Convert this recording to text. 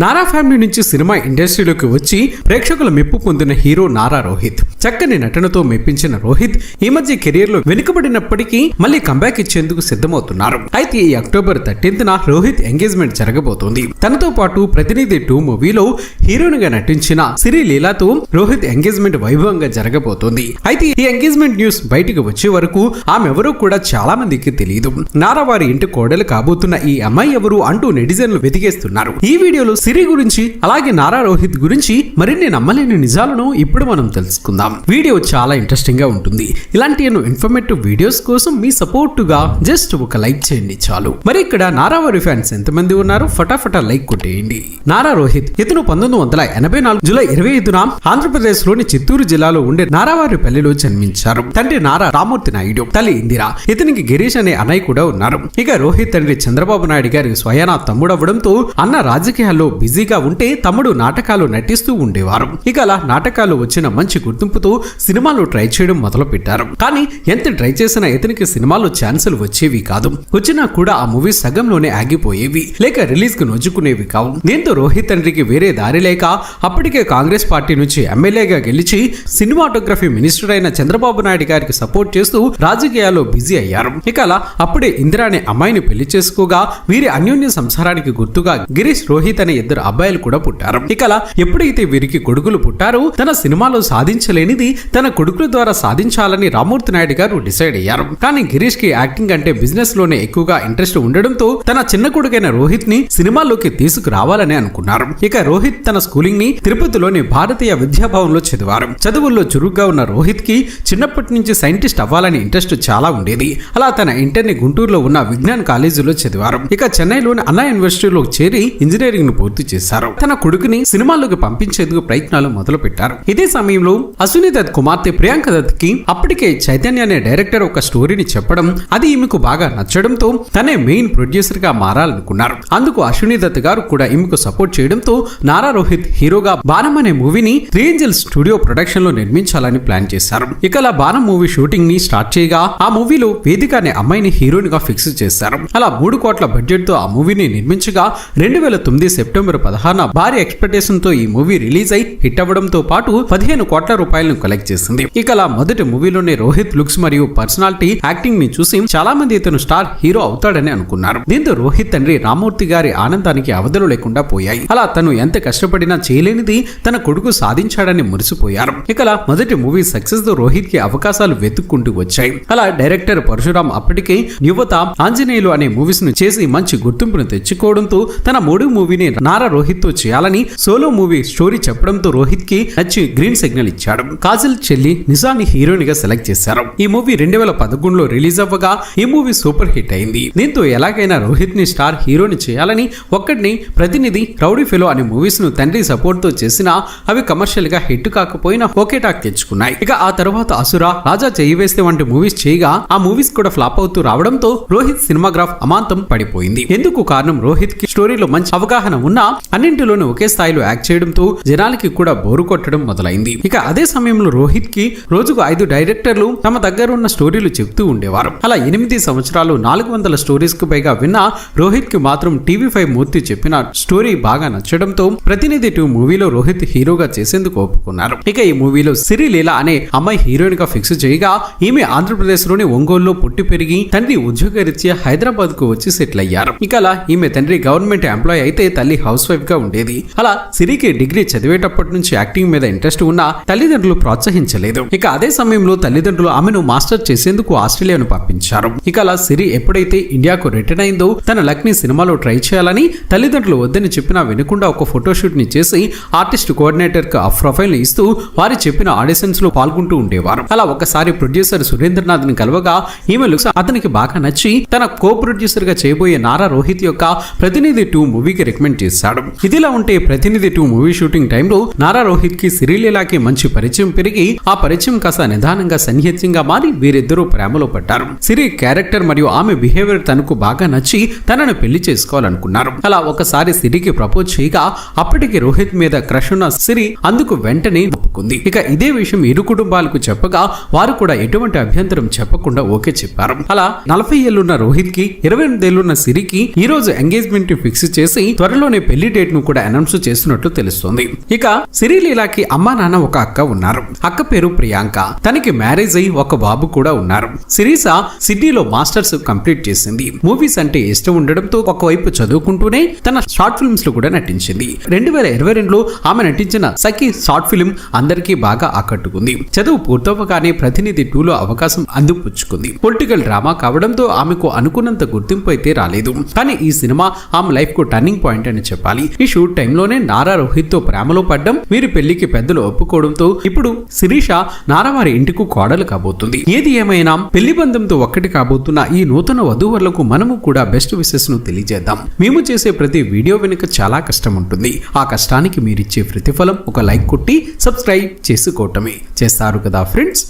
Nara family నుంచి cinema ఇండస్ట్రీలోకి వచ్చి ప్రేక్షకుల మెప్పు పొందిన హీరో నారా రోహిత్. చక్కని నటనతో మెప్పించిన రోహిత్ ఈ మధ్య కెరీర్లో వెనుకబడినప్పటికీ మళ్ళీ కంబ్యాక్ ఇచ్చేందుకు సిద్ధమవుతున్నారు. అయితే ఈ అక్టోబర్ థర్టీన్త్ రోహిత్ ఎంగేజ్మెంట్ జరగబోతోంది. తనతో పాటు ప్రతినిధి టూ మూవీలో హీరోయిన్గా నటించిన సిరి లీలాతో రోహిత్ ఎంగేజ్మెంట్ వైభవంగా జరగబోతోంది. అయితే ఈ ఎంగేజ్మెంట్ న్యూస్ బయటకు వచ్చే వరకు ఆమె ఎవరో కూడా చాలా మందికి తెలియదు. నారా వారి ఇంటి కోడలు కాబోతున్న ఈ అమ్మాయి ఎవరు అంటూ నెటిజన్లు వెతికేస్తున్నారు. ఈ వీడియోలో సిరి గురించి అలాగే నారా రోహిత్ గురించి మరిన్ని నమ్మలేని నిజాలను ఇప్పుడు మనం తెలుసుకుందాం. వీడియో చాలా ఇంట్రెస్టింగ్గా ఉంటుంది. ఇలాంటి ఎన్నో ఇన్ఫర్మేటివ్ వీడియోస్ కోసం మీ సపోర్టుగా జస్ట్ ఒక లైక్ చేయండి చాలు. మరి ఇక్కడ నారావారి ఫ్యాన్స్ ఎంతమంది ఉన్నారు? ఫటాఫటా లైక్ కొట్టేయండి. నారా రోహిత్ ఇతను పంతొమ్మిది వందల ఎనభై నాలుగు జూలై ఇరవై ఐదున ఆంధ్రప్రదేశ్లోని చిత్తూరు జిల్లాలో ఉండే నారావారి పల్లెలో జన్మించారు. తండ్రి నారా రామూర్తి నాయుడు తల్లి ఇందిరా ఇతనికి గిరీష్ అనే అన్నయ్య కూడా ఉన్నారు. ఇక రోహిత్ తండ్రి చంద్రబాబు నాయుడు గారి స్వయానా తమ్ముడవ్వడంతో అన్న రాజకీయాల్లో బిజీగా ఉంటే తమ్ముడు నాటకాలు నటిస్తూ ఉండేవారు. ఇక అలా నాటకాలు వచ్చిన మంచి గుర్తింపుతో సినిమాలు ట్రై చేయడం మొదలు పెట్టారు కానీ ఎంత ట్రై చేసినా ఇతనికి సినిమాలో ఛాన్సులు వచ్చేవి కాదు. వచ్చినా కూడా ఆ మూవీ సగంలోనే ఆగిపోయేవి. లేక రిలీజ్కు నొచ్చుకునేవి కావు. దీంతో రోహిత్ తండ్రికి వేరే దారి లేక అప్పటికే కాంగ్రెస్ పార్టీ నుంచి ఎమ్మెల్యేగా గెలిచి సినిమాటోగ్రఫీ మినిస్టర్ అయిన చంద్రబాబు నాయుడు గారికి సపోర్ట్ చేస్తూ రాజకీయాల్లో బిజీ అయ్యారు. ఇక అలా అప్పుడే ఇందిరా అనే అమ్మాయిని పెళ్ళి చేసుకోగా వీరి అన్యోన్య సంసారానికి గుర్తుగా గిరీష్ రోహిత్ అనే ఇద్దరు అబ్బాయిలు కూడా పుట్టారు. ఇక ఎప్పుడైతే వీరికి కొడుకులు పుట్టారో తన సినిమాలో సాధించలేనిది తన కొడుకుల ద్వారా సాధించాలని రామూర్తి నాయుడు గారు డిసైడ్ అయ్యారు. కానీ గిరీష్కి యాక్టింగ్ అంటే బిజినెస్లోనే ఎక్కువగా ఇంట్రెస్ట్ ఉండడంతో తన చిన్న కొడుకైన రోహిత్ని సినిమాల్లోకి తీసుకురావాలని అనుకున్నారు. ఇక రోహిత్ తన స్కూలింగ్ని తిరుపతిలోని భారతీయ విద్యాభవన్లో చదివారు. చదువుల్లో చురుగ్గా ఉన్న రోహిత్కి చిన్నప్పటి నుంచి సైంటిస్ట్ అవ్వాలని ఇంట్రెస్ట్ చాలా ఉండేది. అలా తన ఇంటర్ని గుంటూరులో ఉన్న విజ్ఞాన్ కాలేజీలో చదివారు. ఇక చెన్నైలోని అన్నా యూనివర్సిటీలో చేరి ఇంజనీరింగ్ను పూర్తి చేశారు. తన కొడుకుని సినిమాల్లోకి పంపించేందుకు ప్రయత్నాలు మొదలు పెట్టారు ఇదే సమయంలో అశ్విని దత్ కుమార్తె ప్రియాంక దత్కి అప్పటికే చైతన్య అనే డైరెక్టర్ ఒక స్టోరీని చెప్పడం అది ఈమెకు బాగా నచ్చడంతో తనే మెయిన్ ప్రొడ్యూసర్గా మారాలనుకున్నారు. అందుకు అశ్విని దత్ గారు కూడా ఈమెకు సపోర్ట్ చేయడంతో నారా రోహిత్ హీరోగా బాణం అనే మూవీని రేంజల్ స్టూడియో ప్రొడక్షన్లో నిర్మించాలని ప్లాన్ చేశారు. ఇక అలా బాణం మూవీ షూటింగ్ని స్టార్ట్ చేయగా ఆ మూవీలో వేదిక అనే అమ్మాయిని హీరోయిన్గా ఫిక్స్ చేశారు. అలా మూడు కోట్ల బడ్జెట్తో ఆ మూవీని నిర్మించగా రెండు వేల తొమ్మిది సెప్టెంబర్ పదహారున భారీ ఎక్స్పెక్టేషన్తో ఈ మూవీ రిలీజ్ అయి హిట్ అవ్వడంతో పాటు పదిహేను కోట్ల రూపాయలను కలెక్ట్ చేసింది. ఇక అలా మొదటి మూవీలోనే రోహిత్ లుక్స్ మరియు పర్సనాలిటీ యాక్టింగ్ని చూసి చాలా మంది ఇతను స్టార్ హీరో అవుతాడని అనుకున్నారు. దీంతో రోహిత్ తండ్రి రామూర్తి గారి ఆనందానికి అవధులు లేకుండా పోయాయి. అలా తను ఎంత కష్టపడినా చేయలేనిది తన కొడుకు సాధించాడని మురిసిపోయారు. ఇక అలా మొదటి మూవీ సక్సెస్తో రోహిత్కి అవకాశాలు వెతుక్కుంటూ వచ్చాయి. అలా డైరెక్టర్ పరశురామ్ అప్పటికే యువత ఆంజనేయులు అనే మూవీస్ను చేసి మంచి గుర్తింపును తెచ్చుకోవడంతో తన మూడు మూవీని నారా రోహిత్తో చేయాలని సోలో మూవీ స్టోరీ చెప్పడంతో రోహిత్కి నచ్చి గ్రీన్ సిగ్నల్ ఇచ్చాడు. కాజల్ చెల్లి నిజాన్ని హీరోయిన్గా సెలెక్ట్ చేశారు. ఈ మూవీ రెండు వేల పదకొండులో రిలీజ్ అవ్వగా ఈ మూవీ సూపర్ హిట్ అయింది. దీంతో ఎలాగైనా రోహిత్ని స్టార్ హీరోని చేయాలని ఒక్కడిని ప్రతినిధి రౌడీ ఫెలో అనే మూవీస్ను తండ్రి సపోర్ట్తో చేసినా అవి కమర్షియల్గా హిట్ కాకపోయినా ఒకే టాక్ తెచ్చుకున్నాయి. ఇక ఆ తర్వాత అసురా రాజా చేయి వేస్తే వంటి మూవీస్ చేయగా ఆ మూవీస్ కూడా ఫ్లాప్ అవుతూ రావడంతో రోహిత్ సినిమాగ్రాఫ్ అమాంతం పడిపోయింది. ఎందుకు కారణం రోహిత్కి స్టోరీలో మంచి అవగాహన ఉన్న అన్నింటిలోనూ ఒకే స్థాయిలో యాక్ట్ చేయడంతో జనాలకి కూడా బోరు కొట్టడం మొదలైంది. ఇక అదే సమయంలో రోహిత్కి రోజుకు ఐదు డైరెక్టర్లు తమ దగ్గర ఉన్న స్టోరీలు చెప్తూ ఉండేవారు. అలా ఎనిమిది సంవత్సరాలు నాలుగు వందల స్టోరీస్కు పైగా విన్న రోహిత్కి మాత్రం టీవీ ఫైవ్ మూర్తి చెప్పిన స్టోరీ బాగా నచ్చడంతో ప్రతినిధి టూ మూవీలో రోహిత్ హీరోగా చేసేందుకు ఒప్పుకున్నారు. ఇక ఈ మూవీలో సిరి లీలా అనే అమ్మాయి హీరోయిన్గా ఫిక్స్ చేయగా ఈమె ఆంధ్రప్రదేశ్లోని ఒంగోలులో పుట్టి పెరిగి తండ్రి ఉద్యోగరీత్యా హైదరాబాద్కు వచ్చి సెటిల్ అయ్యారు. ఇక అలా ఈమె తండ్రి గవర్నమెంట్ ఎంప్లాయ్ అయితే తల్లి హౌస్ వైఫ్గా ఉండేది. అలా సిరికి డిగ్రీ చదివేటప్పటి నుంచి యాక్టింగ్ మీద ఇంట్రెస్ట్ ఉన్నా తల్లిదండ్రులు ప్రోత్సహించలేదు. ఇక అదే సమయంలో తల్లిదండ్రులు ఆమెను మాస్టర్ చేసేందుకు ఆస్ట్రేలియాను పంపించారు. ఇక అలా సిరి ఎప్పుడైతే ఇండియాకు రిటర్న్ అయిందో తన లక్ని సినిమాలో ట్రై చేయాలని తల్లిదండ్రులు వద్దని చెప్పినా వినకుండా ఒక ఫోటోషూట్ని చేసి ఆర్టిస్ట్ కోఆర్డినేటర్కు ఆ ప్రొఫైల్ ఇస్తూ వారి చెప్పిన ఆడిషన్స్లో పాల్గొంటూ ఉండేవారు. అలా ఒకసారి ప్రొడ్యూసర్ సురేంద్రనాథ్ని కలవగా ఈమె లుక్స్ అతనికి బాగా నచ్చి తన కో ప్రొడ్యూసర్గా చేయబోయే నారా రోహిత్ యొక్క ప్రతినిధి టూ మూవీకి రికమెండ్ చేశాడు. ఇదిలా ఉంటే ప్రతినిధి టూ మూవీ షూటింగ్ టైంలో నారా రోహిత్కి సిరిలీలాకి మంచి పరిచయం పెరిగి ఆ పరిచయం కాస్త నిదానంగా సన్నిహితంగా మారి వీరిద్దరూ ప్రేమలో పడ్డారు. సిరి క్యారెక్టర్ మరియు ఆమె బిహేవియర్ తనకు బాగా నచ్చి తనను పెళ్ళి చేసుకోవాలనుకున్నారు. అలా ఒకసారి సిరికి ప్రపోజ్ చేయగా అప్పటికి రోహిత్ మీద క్రష్ ఉన్న సిరి అందుకు వెంటనే ఒప్పుకుంది. ఇక ఇదే విషయం ఇరు కుటుంబాలకు చెప్పగా వారు కూడా ఎటువంటి అభ్యంతరం చెప్పకుండా ఓకే చెప్పారు. అలా నలభై ఏళ్ళున్న రోహిత్కి ఇరవై ఎనిమిదేళ్ళున్న సిరికి ఈ రోజు ఎంగేజ్మెంట్ ఫిక్స్ చేసి త్వరలోనే పెళ్ళి డేట్ను కూడా అనౌన్స్ చేస్తున్నట్లు తెలుస్తోంది. ఇక సిరిలీలాకి అమ్మా నాన్న ఒక అక్క ఉన్నారు. అక్క పేరు ప్రియాంక. తనకి మ్యారేజ్ అయి ఒక బాబు కూడా ఉన్నారు. సిరీస సిడ్నీలో మాస్టర్స్ కంప్లీట్ చేసింది. మూవీస్ అంటే ఇష్టం ఉండడంతో ఒకవైపు చదువుకుంటూనే తన షార్ట్ ఫిల్మ్స్లో కూడా నటించింది. రెండు వేల ఇరవై రెండులో ఆమె నటించిన సఖీ షార్ట్ ఫిల్మ్ అందరికీ బాగా ఆకట్టుకుంది. చదువు పూర్తవగానే ప్రతినిధి టూలో అవకాశం అందిపుచ్చుకుంది. పొలిటికల్ డ్రామా కావడంతో ఆమెకు అనుకున్నంత గుర్తింపు అయితే రాలేదు. కానీ ఈ సినిమా ఆమె లైఫ్కు టర్నింగ్ పాయింట్ అని చెప్పాలి. ఈ షూట్ టైంలోనే నారా రోహిత్తో ప్రేమలో పడ్డం వీరి పెళ్ళికి పెద్దలు ఒప్పుకోవడంతో ఇప్పుడు శిరీష నారా వారి ఇంటికి కోడలు కాబోతుంది. ఏది ఏమైనా పెళ్ళి బంధంతో ఒక్కటి కాబోతున్న ఈ నూతన వధూవరులకు మనము కూడా బెస్ట్ విషెస్ను తెలియజేద్దాం. మేము చేసే ప్రతి వీడియో వెనుక చాలా కష్టం ఉంటుంది. ఆ కష్టానికి మీరిచ్చే ప్రతిఫలం ఒక లైక్ కొట్టి సబ్స్క్రైబ్ చేసుకోవటమే. చేస్తారు కదా ఫ్రెండ్స్